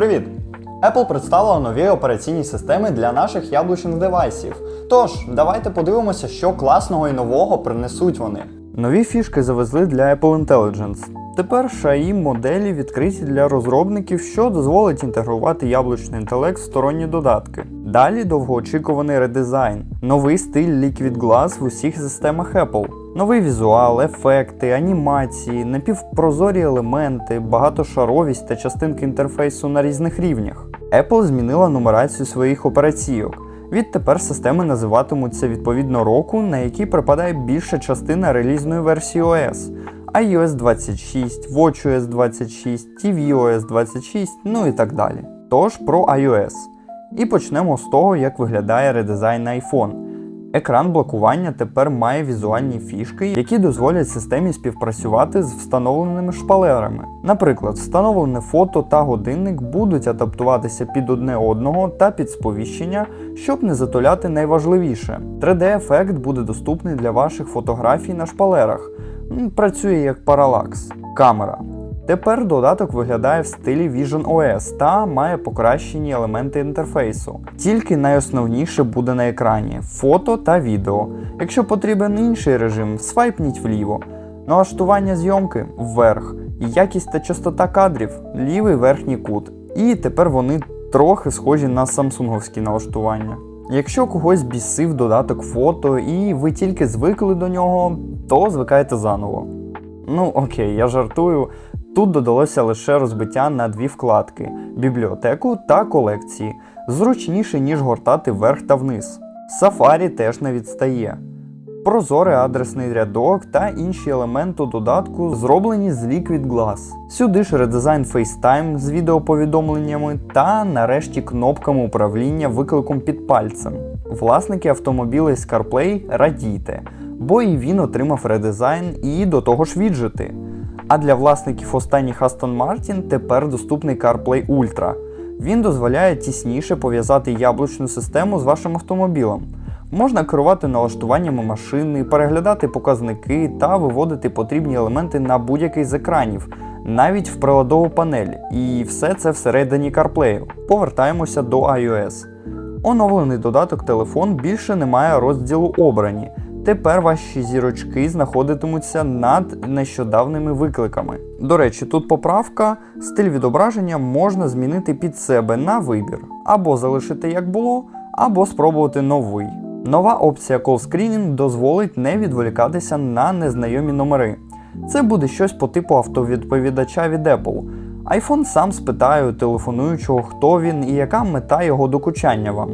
Привіт! Apple представила нові операційні системи для наших яблучних девайсів. Тож, давайте подивимося, що класного і нового принесуть вони. Нові фішки завезли для Apple Intelligence. Тепер SHAI моделі відкриті для розробників, що дозволить інтегрувати яблучний інтелект в сторонні додатки. Далі довгоочікуваний редизайн, новий стиль Liquid Glass в усіх системах Apple. Новий візуал, ефекти, анімації, напівпрозорі елементи, багатошаровість та частинки інтерфейсу на різних рівнях. Apple змінила нумерацію своїх операційок. Відтепер системи називатимуться відповідно року, на який припадає більша частина релізної версії OS. iOS 26, WatchOS 26, tvOS 26, ну і так далі. Тож про iOS. І почнемо з того, як виглядає редизайн iPhone. Екран блокування тепер має візуальні фішки, які дозволять системі співпрацювати з встановленими шпалерами. Наприклад, встановлене фото та годинник будуть адаптуватися під одне одного та під сповіщення, щоб не затуляти найважливіше. 3D-ефект буде доступний для ваших фотографій на шпалерах. Працює як паралакс. Камера. Тепер додаток виглядає в стилі Vision OS та має покращені елементи інтерфейсу. Тільки найосновніше буде на екрані фото та відео. Якщо потрібен інший режим, свайпніть вліво. Налаштування зйомки вверх. Якість та частота кадрів лівий верхній кут. І тепер вони трохи схожі на самсунговські налаштування. Якщо когось бісив додаток фото і ви тільки звикли до нього, то звикайте заново. Ну окей, я жартую. Тут додалося лише розбиття на дві вкладки: бібліотеку та колекції, зручніше, ніж гортати вверх та вниз. Safari теж не відстає. Прозорий адресний рядок та інші елементи додатку зроблені з Liquid Glass. Сюди ж редизайн FaceTime з відеоповідомленнями та нарешті кнопками управління викликом під пальцем. Власники автомобілей з CarPlay радійте, бо і він отримав редизайн і до того ж віджити. А для власників останніх Aston Martin тепер доступний CarPlay Ultra. Він дозволяє тісніше пов'язати яблучну систему з вашим автомобілем. Можна керувати налаштуваннями машини, переглядати показники та виводити потрібні елементи на будь-який з екранів, навіть в приладову панель. І все це всередині CarPlay. Повертаємося до iOS. Оновлений додаток телефон більше не має розділу обрані. Тепер ваші зірочки знаходитимуться над нещодавними викликами. До речі, тут поправка, стиль відображення можна змінити під себе на вибір, або залишити як було, або спробувати новий. Нова опція Call Screening дозволить не відволікатися на незнайомі номери. Це буде щось по типу автовідповідача від Apple. iPhone сам спитає у телефонуючого, хто він і яка мета його докучання вам.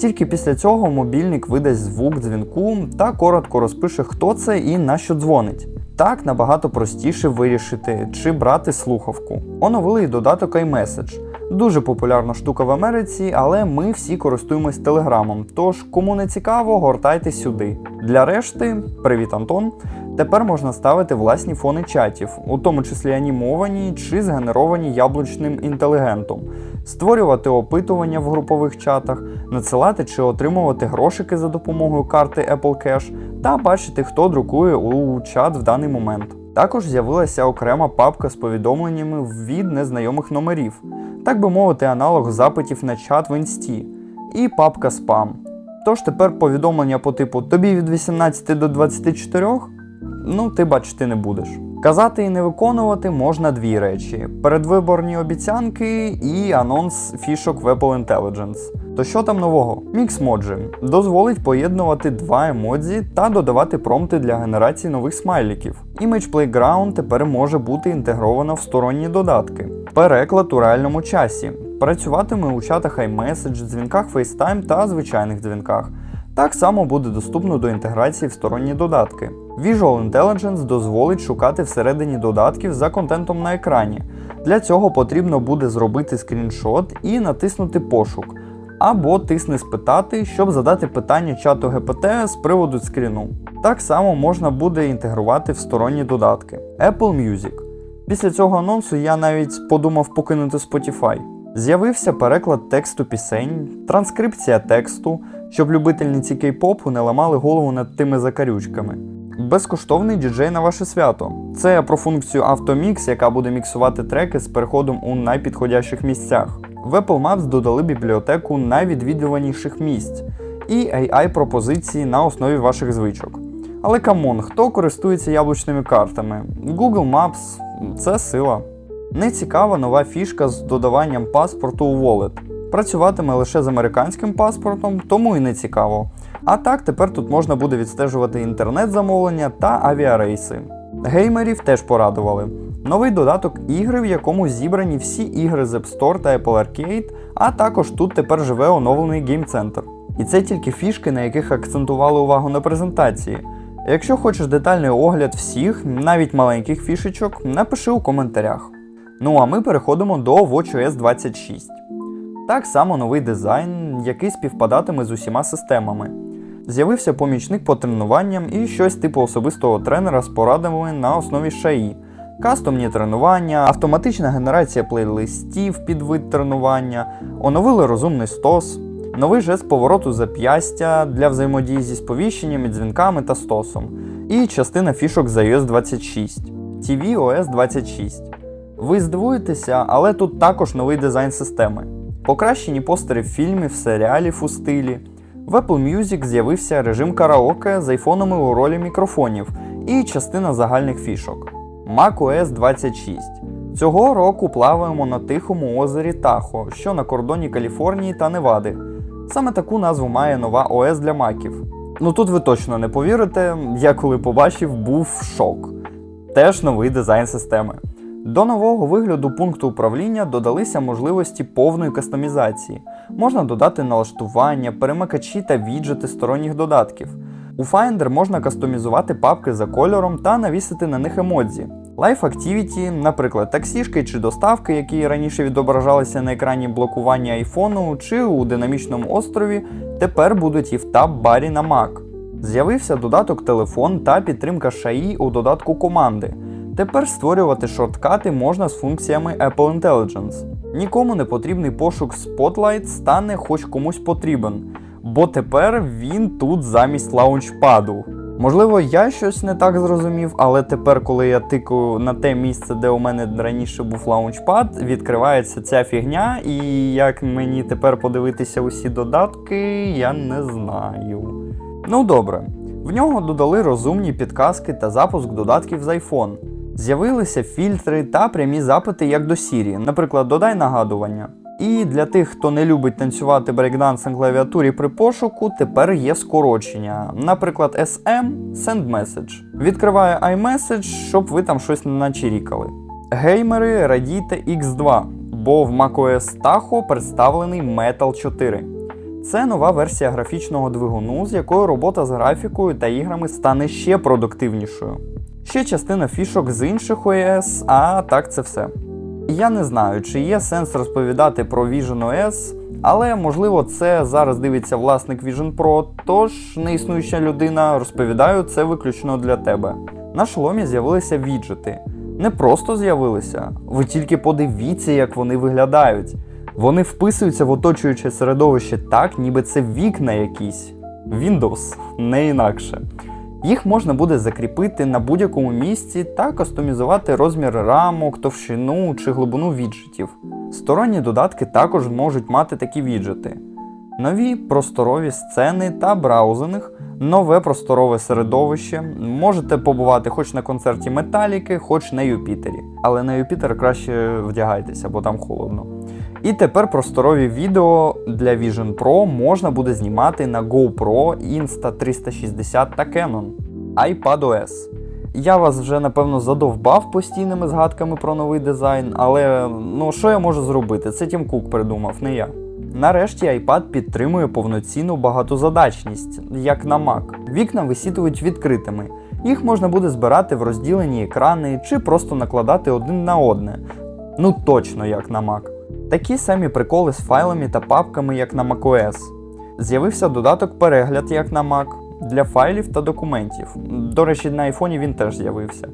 Тільки після цього мобільник видасть звук дзвінку та коротко розпише, хто це і на що дзвонить. Так набагато простіше вирішити, чи брати слухавку. Оновили й додаток iMessage. Дуже популярна штука в Америці, але ми всі користуємось телеграмом. Тож, кому не цікаво, гортайте сюди. Для решти, привіт, Антон. Тепер можна ставити власні фони чатів, у тому числі анімовані чи згенеровані яблучним інтелігентом, створювати опитування в групових чатах, надсилати чи отримувати грошики за допомогою карти Apple Cash та бачити, хто друкує у чат в даний момент. Також з'явилася окрема папка з повідомленнями від незнайомих номерів, так би мовити, аналог запитів на чат в інсті, і папка спам. Тож тепер повідомлення по типу тобі від 18 до 24 ну ти бачити не будеш. Казати і не виконувати можна дві речі: передвиборні обіцянки і анонс фішок в Apple Intelligence. То що там нового? Mixmoji дозволить поєднувати два емодзі та додавати промпти для генерації нових смайліків. Image Playground тепер може бути інтегровано в сторонні додатки. Переклад у реальному часі. Працюватиме у чатах iMessage, дзвінках FaceTime та звичайних дзвінках. Так само буде доступно до інтеграції в сторонні додатки. Visual Intelligence дозволить шукати всередині додатків за контентом на екрані. Для цього потрібно буде зробити скріншот і натиснути пошук. Або тисни спитати, щоб задати питання чату GPT з приводу скріну. Так само можна буде інтегрувати в сторонні додатки. Apple Music. Після цього анонсу я навіть подумав покинути Spotify. З'явився переклад тексту пісень, транскрипція тексту, щоб любительниці кей-попу не ламали голову над тими закарючками. Безкоштовний діджей на ваше свято. Це про функцію автомікс, яка буде міксувати треки з переходом у найпідходящих місцях. В Apple Maps додали бібліотеку найвідвідуваніших місць і AI-пропозиції на основі ваших звичок. Але камон, хто користується яблучними картами? Google Maps це сила. Нецікава нова фішка з додаванням паспорту у Wallet. Працюватиме лише з американським паспортом, тому і не цікаво. А так тепер тут можна буде відстежувати інтернет-замовлення та авіарейси. Геймерів теж порадували. Новий додаток ігри, в якому зібрані всі ігри з App Store та Apple Arcade, а також тут тепер живе оновлений гейм-центр. І це тільки фішки, на яких акцентували увагу на презентації. Якщо хочеш детальний огляд всіх, навіть маленьких фішечок, напиши у коментарях. Ну а ми переходимо до WatchOS 26. Так само новий дизайн, який співпадатиме з усіма системами. З'явився помічник по тренуванням і щось типу особистого тренера з порадами на основі шаї, кастомні тренування, автоматична генерація плейлистів під вид тренування, оновили розумний стос, новий жест повороту зап'ястя для взаємодії зі сповіщеннями, дзвінками та стосом, і частина фішок з iOS 26, tvOS 26. Ви здивуєтеся, але тут також новий дизайн системи. Покращені постери фільмів, серіалів у стилі. В Apple Music з'явився режим караоке з айфонами у ролі мікрофонів і частина загальних фішок. macOS 26. Цього року плаваємо на тихому озері Тахо, що на кордоні Каліфорнії та Невади. Саме таку назву має нова ОС для маків. Ну тут ви точно не повірите, я коли побачив, був шок. Теж новий дизайн системи. До нового вигляду пункту управління додалися можливості повної кастомізації. Можна додати налаштування, перемикачі та віджити сторонніх додатків. У Finder можна кастомізувати папки за кольором та навісити на них емодзі. Life Activity, наприклад, таксішки чи доставки, які раніше відображалися на екрані блокування айфону чи у динамічному острові, тепер будуть і в таб-барі на Mac. З'явився додаток телефон та підтримка шаї у додатку команди. Тепер створювати шорткати можна з функціями Apple Intelligence. Нікому не потрібний пошук Spotlight стане хоч комусь потрібен, бо тепер він тут замість лаунчпаду. Можливо, я щось не так зрозумів, але тепер, коли я тикаю на те місце, де у мене раніше був лаунчпад, відкривається ця фігня, і як мені тепер подивитися усі додатки, я не знаю. Ну добре, в нього додали розумні підказки та запуск додатків з iPhone. З'явилися фільтри та прямі запити як до Siri, наприклад, додай нагадування. І для тих, хто не любить танцювати брейкданс на клавіатурі при пошуку, тепер є скорочення. Наприклад, SM Send Message. Відкриває iMessage, щоб ви там щось не начирікали. Геймери радійте X2, бо в macOS Tahoe представлений Metal 4. Це нова версія графічного двигуну, з якою робота з графікою та іграми стане ще продуктивнішою. Ще частина фішок з інших OS, а так це все. Я не знаю, чи є сенс розповідати про Vision OS, але можливо це зараз дивиться власник Vision Pro, тож неіснуюча людина розповідаю це виключно для тебе. На шоломі з'явилися віджити. Не просто з'явилися, ви тільки подивіться, як вони виглядають. Вони вписуються в оточуюче середовище так, ніби це вікна якісь. Windows, не інакше. Їх можна буде закріпити на будь-якому місці та кастомізувати розмір рамок, товщину чи глибину віджитів. Сторонні додатки також можуть мати такі віджити. Нові просторові сцени та браузинг, нове просторове середовище. Можете побувати хоч на концерті Металіки, хоч на Юпітері. Але на Юпітер краще вдягайтеся, бо там холодно. І тепер просторові відео для Vision Pro можна буде знімати на GoPro, Insta360 та Canon. iPadOS. Я вас вже напевно задовбав постійними згадками про новий дизайн, але ну що я можу зробити? Це Тім Кук придумав, не я. Нарешті iPad підтримує повноцінну багатозадачність, як на Mac. Вікна висітують відкритими. Їх можна буде збирати в розділені екрани чи просто накладати один на одне. Ну точно як на Mac. Такі самі приколи з файлами та папками, як на macOS. З'явився додаток перегляд, як на Mac, для файлів та документів. До речі, на iPhone він теж з'явився.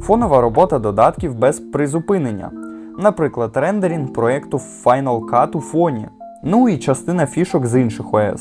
Фонова робота додатків без призупинення. Наприклад, рендерінг проєкту Final Cut у фоні. Ну і частина фішок з інших OS.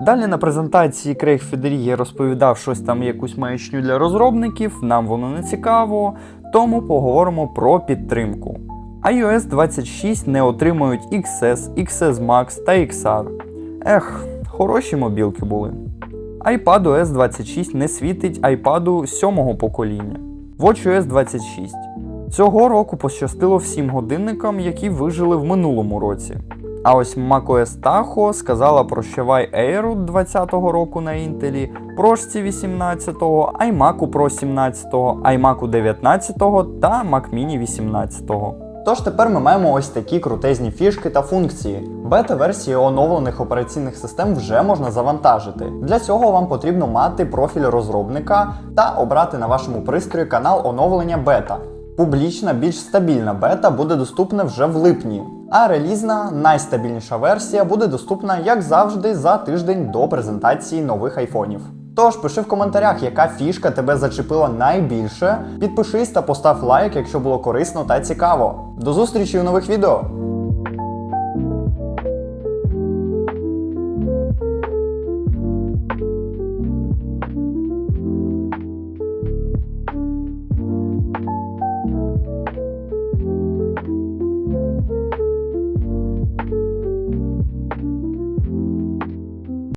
Далі на презентації Крейг Федерігі розповідав щось там якусь маячню для розробників, нам воно не цікаво, тому поговоримо про підтримку. iOS 26 не отримують XS, XS Max та XR. Ех, хороші мобілки були. iPadOS 26 не світить iPad 7 покоління. WatchOS 26. Цього року пощастило всім годинникам, які вижили в минулому році. А ось macOS Tahoe сказала прощавай Air 20-го року на Intel, прошці 18-го, iMac Pro 17-го, iMac 19-го та Mac Mini 18-го. Тож тепер ми маємо ось такі крутезні фішки та функції. Бета-версії оновлених операційних систем вже можна завантажити. Для цього вам потрібно мати профіль розробника та обрати на вашому пристрої канал оновлення бета. Публічна, більш стабільна бета буде доступна вже в липні, а релізна найстабільніша версія буде доступна, як завжди, за тиждень до презентації нових айфонів. Тож пиши в коментарях, яка фішка тебе зачепила найбільше. Підпишись та постав лайк, якщо було корисно та цікаво. До зустрічі у нових відео!